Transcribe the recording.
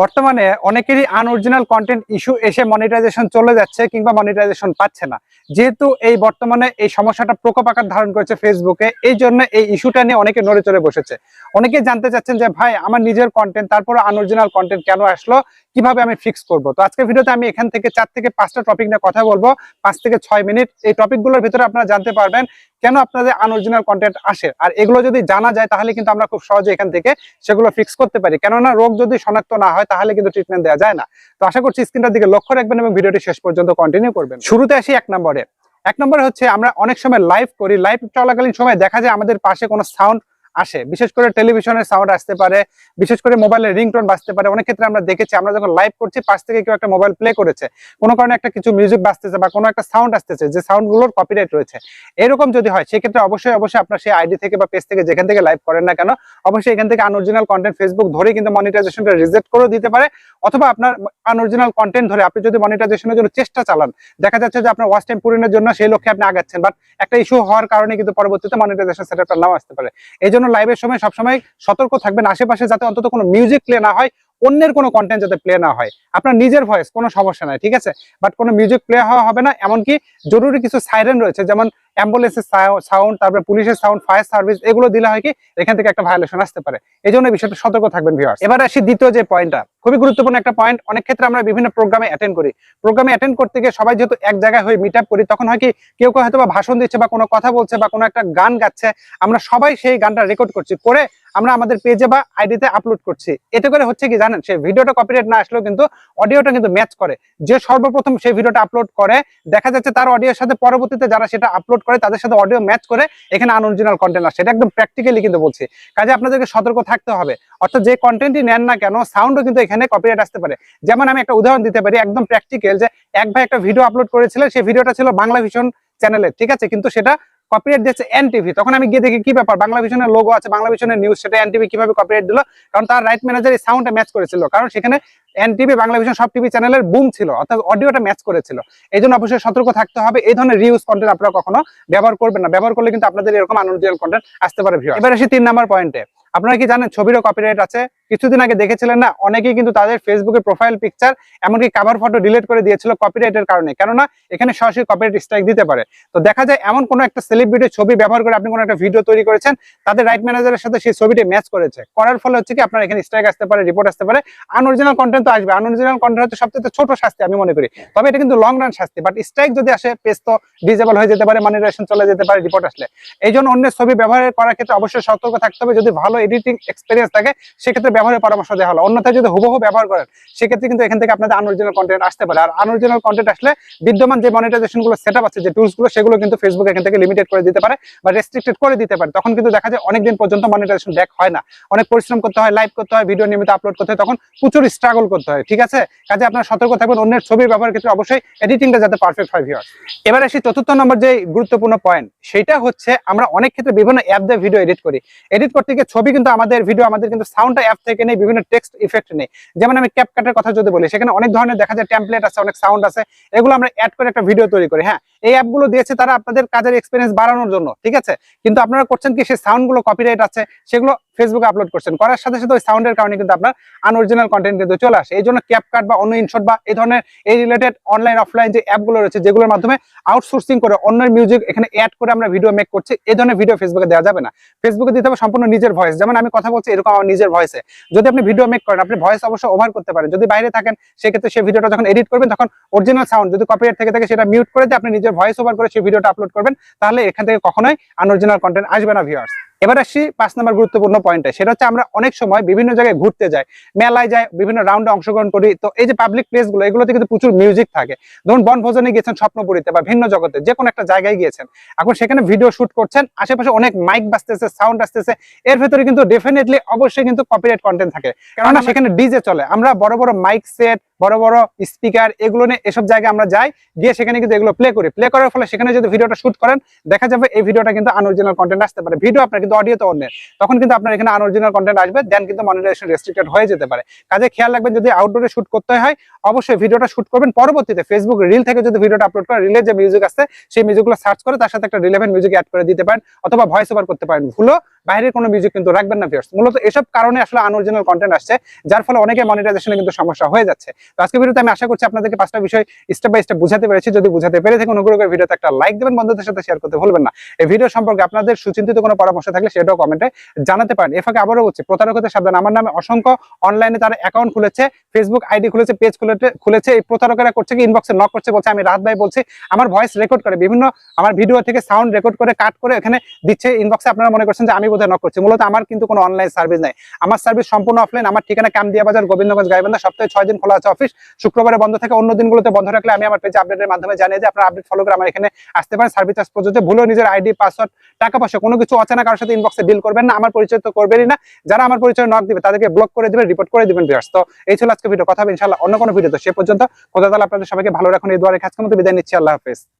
বর্তমানে অনেকেরই unoriginal content issue এসে মনিটাইজেশন চলে যাচ্ছে কিংবা মনিটাইজেশন পাচ্ছে না। যেহেতু এই বর্তমানে এই সমস্যাটা প্রকোপ আকার ধারণ করেছে ফেসবুকে এই জন্য এই ইস্যুটা নিয়ে অনেকে নড়ে চড়ে বসেছে। অনেকে জানতে চাচ্ছেন যে, ভাই, আমার নিজের কন্টেন্ট তারপরে আনঅরিজিনাল কন্টেন্ট কেন আসলো? কীভাবে আমি ফিক্স করব? তো আজকের ভিডিওতে আমি এখান থেকে চার থেকে পাঁচটা টপিক নিয়ে কথা বলব। পাঁচ থেকে ছয় মিনিট। এই টপিকগুলোর ভিতরে আপনারা জানতে পারবেন কেন আপনাদের আনঅরিজিনাল কন্টেন্ট আসে। আর এগুলো যদি জানা যায়, তাহলে কিন্তু আমরা খুব সহজে এখান থেকে সেগুলো ফিক্স করতে পারি। কেননা রোগ যদি শনাক্ত না হয়, তাহলে কিন্তু ট্রিটমেন্ট দেওয়া যায় না। তো আশা করছি স্ক্রিনটার দিকে লক্ষ্য রাখবেন এবং ভিডিওটি শেষ পর্যন্ত কন্টিনিউ করবেন। শুরুতে আসি এক নম্বরে। এক নম্বরে হচ্ছে আমরা অনেক সময় লাইভ করি। লাইভ চলাকালীন সময় দেখা যায় আমাদের পাশে কোনো সাউন্ড আসে। বিশেষ করে টেলিভিশনের সাউন্ড আসতে পারে, বিশেষ করে মোবাইলের রিংটোন বাজতে পারে। অনেক ক্ষেত্রে আমরা দেখেছি, আমরা যখন লাইভ করছি, পাশ থেকে কেউ একটা মোবাইল প্লে করেছে। কোনো কারণে একটা কিছু মিউজিক বাজতেছে বা কোনো একটা সাউন্ড আসতেছে, যে সাউন্ডগুলোর কপিরাইট রয়েছে। এরকম যদি হয়, সেক্ষেত্রে অবশ্যই অবশ্যই আপনার সেই আইডি থেকে বা পেজ থেকে যেখান থেকে লাইভ করেন না কেন, অবশ্যই এখান থেকে আনঅরিজিনাল কন্টেন্ট ফেসবুক ধরে কিন্তু মনিটাইজেশনটা রিজেক্ট করে দিতে পারে। অথবা আপনার আনঅরিজিনাল কন্টেন্ট ধরে আপনি যদি মনিটাইজেশনের জন্য চেষ্টা চালান, দেখা যাচ্ছে যে আপনার ওয়াচ টাইম পূরণের জন্য সেই লক্ষ্যে আপনি আগাচ্ছেন বাট একটা ইস্যু হওয়ার কারণে কিন্তু পরবর্তীতে মনিটাইজেশন সেটআপটা নাও আসতে পারে। এই লাইভের সময় সবসময় সতর্ক থাকবেন। আশেপাশে যাতে অন্তত কোনো মিউজিক প্লে না হয় অন্যের কোনো কন্টেন্ট যাতে প্লে না হয়। আপনার নিজের ভয়েস কোনো সমস্যা নাই, ঠিক আছে? বাট কোনো মিউজিক প্লে হওয়া হবে না, এমনকি জরুরি কিছু সাইরেন রয়েছে, যেমন অ্যাম্বুলেন্সের সাউন্ড তারপরে পুলিশের সাউন্ড ফায়ার সার্ভিস এগুলো দিলে হয় কি, এখান থেকে একটা ভায়োলেশন আসতে পারে। এই জন্য বিষয়টা সতর্ক থাকবেন ভিউয়ার্স এবার আসি দ্বিতীয় যে পয়েন্টটা খুবই গুরুত্বপূর্ণ একটা পয়েন্ট অনেক ক্ষেত্রে আমরা বিভিন্ন প্রোগ্রামে অ্যাটেন্ড করি। প্রোগ্রামে অ্যাটেন্ড করতে গিয়ে সবাই যেহেতু এক জায়গায় হয়ে মিট আপ করি, তখন হয় কি, কেউ কেউ হয়তো বা ভাষণ দিচ্ছে বা কোনো কথা বলছে বা কোনো একটা গান গাচ্ছে, আমরা সবাই সেই গানটা রেকর্ড করছি, করে আমরা আমাদের পেজে বা আইডিতে আপলোড করছি। এতে করে হচ্ছে কি জানেন, সেই ভিডিওটা কপিরাইট না আসলেও কিন্তু অডিওটা কিন্তু ম্যাচ করে। যে সর্বপ্রথম সেই ভিডিওটা আপলোড করে, দেখা যাচ্ছে তার অডিওর সাথে পরবর্তীতে যারা সেটা আপলোড করে, তাদের সাথে অডিও ম্যাচ করে, এখানে আনঅরিজিনাল কন্টেন্ট আসে এটা একদম প্র্যাকটিক্যালি কিন্তু বলছি। কাজে আপনাদেরকে সতর্ক থাকতে হবে। অর্থাৎ যে কন্টেন্টই নেন না কেন সাউন্ডও কিন্তু এখানে কপিরাইট আসতে পারে। যেমন আমি একটা উদাহরণ দিতে পারি, একদম প্র্যাকটিক্যাল যে এক ভাই একটা ভিডিও আপলোড করেছিলেন, সেই ভিডিওটা ছিল বাংলা ভিশন চ্যানেলে ঠিক আছে? কিন্তু সেটা কপিরাইট দিচ্ছে এনটিভি তখন আমি গিয়ে দেখি কি ব্যাপার? বাংলা ভিশনের লোগো আছে, বাংলা ভিশনের নিউজ সেটা এনটিভি কীভাবে কপিরাইট দিল? কারণ তার রাইট ম্যানেজার এই সাউন্ডটা ম্যাচ করেছিল। কারণ সেখানে এনটিভি বাংলা ভিশন সব টিভি চ্যানেলের বুম ছিল, অর্থাৎ অডিওটা ম্যাচ করেছিল। এই জন্য অবশ্যই সতর্ক থাকতে হবে। এই ধরনের রিউজ কন্টেন্ট আপনারা কখনো ব্যবহার করবেন না। ব্যবহার করলে কিন্তু আপনাদের এরকম আনঅরিজিনাল কন্টেন্ট আসতে পারে ভিউ এবার আসি তিন নাম্বার পয়েন্টে আপনারা কি জানেন, ছবিরও কপিরাইট আছে কিছুদিন আগে দেখেছিলেন না, অনেকেই কিন্তু তাদের ফেসবুকে প্রোফাইল পিকচার এমনকি কাভার ফটো ডিলিট করে দিয়েছিল কপিরাইটের কারণে। কেননা এখানে সরাসরি কপিরাইট স্ট্রাইক দিতে পারে। তো দেখা যায় এমন কোনো একটা সেলিব্রিটির ছবি ব্যবহার করে আপনি কোনো একটা ভিডিও তৈরি করেছেন, তাদের রাইট ম্যানেজারের সাথে সেই ছবিটি ম্যাচ করেছে। করার ফলে হচ্ছে কি আপনার এখানে স্ট্রাইক আসতে পারে রিপোর্ট আসতে পারে। আনঅরিজিনাল কন্টেন্ট তো আসবে। আনঅরিজিনাল কন্টেন্ট হচ্ছে সবচেয়ে ছোট শাস্তি আমি মনে করি। তবে এটা কিন্তু লং রান শাস্তি। বাট স্ট্রাইক যদি আসে পেজ তো ডিজেবল হয়ে যেতে পারে মনিটাইজেশন চলে যেতে পারে রিপোর্ট আসলে। এই জন্য অন্যের ছবি ব্যবহার করার ক্ষেত্রে অবশ্যই সতর্ক থাকতে হবে। যদি ভালো এডিটিং এক্সপিরিয়েন্স থাকে, সেক্ষেত্রে ব্যবহারের পরামর্শ দেওয়া হলো। অন্যথায় যদি হুবহু ব্যবহার করেন, সেক্ষেত্রে কিন্তু এখান থেকে আপনাদের আনঅরিজিনাল কন্টেন্ট আসতে পারে। আর আনঅরিজিনাল কন্টেন্ট আসলে বিদ্যমান যে মনিটাইজেশনগুলো সেট আছে, যে টুলসগুলো, সেগুলো কিন্তু ফেসবুক এখান থেকে লিমিটেড করে দিতে পারে বা রেস্ট্রিক্টেড করে দিতে পারে। তখন কিন্তু দেখা যায় অনেকদিন পর্যন্ত মনিটাইজেশন ব্যাক হয় না। অনেক পরিশ্রম করতে হয় লাইভ করতে হয় ভিডিও নিয়মিত আপলোড করতে হয়, তখন প্রচুর স্ট্রাগল করতে হয়, ঠিক আছে? কাজে আপনার সতর্ক থাকবেন অন্যের ছবি ব্যবহারের ক্ষেত্রে অবশ্যই এডিটিংটা যাতে পারফেক্ট হয় ভিউয়ার্স এবার আসি চতুর্থ নম্বর যে গুরুত্বপূর্ণ পয়েন্ট সেটা হচ্ছে আমরা অনেক ক্ষেত্রে বিভিন্ন অ্যাপ দিয়ে ভিডিও এডিট করি। এডিট করতে গিয়ে ছবি কিন্তু আমাদের ভিডিও আমাদের কিন্তু সাউন্ডটা অ্যাপ থেকে নেই, বিভিন্ন টেক্সট ইফেক্ট নেই। যেমন আমি ক্যাপকাটের কথা যদি বলি, সেখানে অনেক ধরনের দেখা যায় ট্যাম্পলেট আছে, অনেক সাউন্ড আছে, এগুলো আমরা অ্যাড করে একটা ভিডিও তৈরি করি। হ্যাঁ এই অ্যাপগুলো দিয়েছে তারা আপনাদের কাজের এক্সপিরিয়েন্স বাড়ানোর জন্য, ঠিক আছে? কিন্তু আপনারা করছেন কি, সেই সাউন্ডগুলো কপিরাইট আছে, সেগুলো ফেসবুকে আপলোড করছেন। করার সাথে সাথে ওই সাউন্ডের কারণে কিন্তু আপনার আনঅরিজিনাল কন্টেন্ট কিন্তু চলে আসে। এই জন্য ক্যাপকাট বা অন্য ইনশট বা এই ধরনের এই রিলেটেড অনলাইন অফলাইন যে অ্যাপগুলো রয়েছে, যেগুলোর মাধ্যমে আউটসোর্সিং করে অন্যের মিউজিক এখানে অ্যাড করে আমরা ভিডিও মেক করছি, এই ধরনের ভিডিও ফেসবুকে দেওয়া যাবে না। ফেসবুকে দিতে হবে সম্পূর্ণ নিজের ভয়েস যেমন আমি কথা বলছি, এরকম আমার নিজের ভয়েসে যদি আপনি ভিডিও মেক করেন, আপনি ভয়েস অবশ্যই ওভার করতে পারেন। যদি বাইরে থাকেন, সেক্ষেত্রে সেই ভিডিওটা যখন এডিট করবেন, তখন অরিজিনাল সাউন্ড যদি কপিরাইট থেকে থাকে, সেটা মিউট করে দিয়ে আপনি নিজের ভয়েস ওভার করে সেই ভিডিওটা আপলোড করবেন, তাহলে এখান থেকে কখনোই আনঅরিজিনাল কন্টেন্ট আসবে না ভিউয়ার্স এবার আসি পাঁচ নম্বর গুরুত্বপূর্ণ পয়েন্টে সেটা হচ্ছে আমরা অনেক সময় বিভিন্ন জায়গায় ঘুরতে যাই মেলায় যাই বিভিন্ন রাউন্ডে অংশগ্রহণ করি। তো এই যে পাবলিক প্লেসগুলো এগুলোতে কিন্তু প্রচুর মিউজিক থাকে। ধরুন বনভোজনে গিয়েছেন স্বপ্নপুরীতে বা ভিন্ন জগতে যে কোনো একটা জায়গায় গিয়েছেন। এখন সেখানে ভিডিও শুট করছেন আশেপাশে অনেক মাইক বাজতেছে সাউন্ড আসতেছে। এর ভেতরে কিন্তু ডেফিনেটলি অবশ্যই কিন্তু কপিরাইট কন্টেন্ট থাকে। কেননা সেখানে ডিজে চলে। আমরা বড় বড় মাইক সেট বড় বড় স্পিকার এগুলো নিয়ে এসব জায়গায় আমরা যাই গিয়ে সেখানে কিন্তু এগুলো প্লে করি। প্লে করার ফলে সেখানে যদি ভিডিওটা শুট করেন দেখা যাবে এই ভিডিওটা কিন্তু আনঅরিজিনাল কন্টেন্ট আসতে পারে। ভিডিও আপনার কিন্তু অডিও তো অন্যের তখন কিন্তু আপনার এখানে আনঅরিজিনাল কন্টেন্ট আসবে দেন কিন্তু মনিটাইজেশন রেস্ট্রিক্টেড হয়ে যেতে পারে। কাজে খেয়াল রাখবেন, যদি আউটডোরে শুট করতে হয়, অবশ্যই ভিডিওটা শুট করবেন। পরবর্তীতে ফেসবুক রিল থেকে যদি ভিডিওটা আপলোড করে রিলের যে মিউজিক আছে সেই মিউজিকগুলো সার্চ করে তার সাথে একটা রিলেভেন্ট মিউজিক অ্যাড করে দিতে পারেন, অথবা ভয়েস ওভার করতে পারেন। ভুলো বাইরের কোনো মিউজিক কিন্তু রাখবেন না ভিউয়ার্স মূলত এসব কারণে আসলে আনঅরিজিনাল কন্টেন্ট আসছে, যার ফলে অনেকে মনিটাইজেশনে কিন্তু সমস্যা হয়ে যাচ্ছে। তো আজকে ভিডিওতে আমি আশা করছি আপনাদেরকে পাঁচটা বিষয় স্টেপ বাই স্টেপ বুঝাতে পেরেছি। যদি বুঝাতে পেরে থাকেন অনুগ্রহ করে ভিডিওতে একটা লাইক দেবেন, বন্ধুদের সাথে শেয়ার করতে ভুলবেন না। এই ভিডিও সম্পর্কে আপনাদের সুচিন্তিত কোনো পরামর্শ থাকলে সেটাও কমেন্টে জানাতে পারেন। এর ফাঁকে আবারও বলছি, প্রতারকদের সাবধান। আমার নামে অসংখ্য অনলাইনে তারা অ্যাকাউন্ট খুলেছে ফেসবুক আইডি খুলেছে পেজ খুলেছে এই প্রতারকেরা করছে কি? ইনবক্সে নক করছে, বলছে, আমি রাত ভাই বলছি, আমার ভয়েস রেকর্ড করে। বিভিন্ন আমার ভিডিও থেকে সাউন্ড রেকর্ড করে কাট করে এখানে দিচ্ছে। ইনবক্সে আপনারা মনে করছেন যে, আমি বোধহয় নক করছি। মূলত আমার কিন্তু কোনো অনলাইন সার্ভিস নাই। আমার সার্ভিস সম্পূর্ণ অফলাইন আমার ঠিকানা কামদিয়া বাজার গোবিন্দগঞ্জ, গাইবান্ধা। সপ্তাহে ছয় দিন খোলা আছে অফিস শুক্রবারে বন্ধ থাকে। অন্য দিনগুলোতে বন্ধ রাখলে আমি আমার পেজে আপডেটের মাধ্যমে জানিয়ে যে আপনারা আপডেট ফলো করে আমার এখানে আসতে পারেন। সার্ভিস চার্জ প্রযোজ্য। ভুলেও নিজের আইডি পাসওয়ার্ড টাকা পয়সা কোনো কিছু অচেনা কারোর সাথে ইনবক্সে ডিল করবেন না। আমার পরিচয় তো করবেনই না। যারা আমার পরিচয় নক দিবে, তাদেরকে ব্লক করে দিবেন রিপোর্ট করে দিবেন ভিউয়ার্স তো এই ছিল আজকে ভিডিও কথা হবে ইনশাআল্লাহ অন্য কোনো ভিডিও তো। সে পর্যন্ত খোদা তাআলা আপনাদের সবাইকে ভালো রাখুন। এই দোয়ারে কাজ মতো বিদায় নিচ্ছি। আল্লাহ হাফেজ।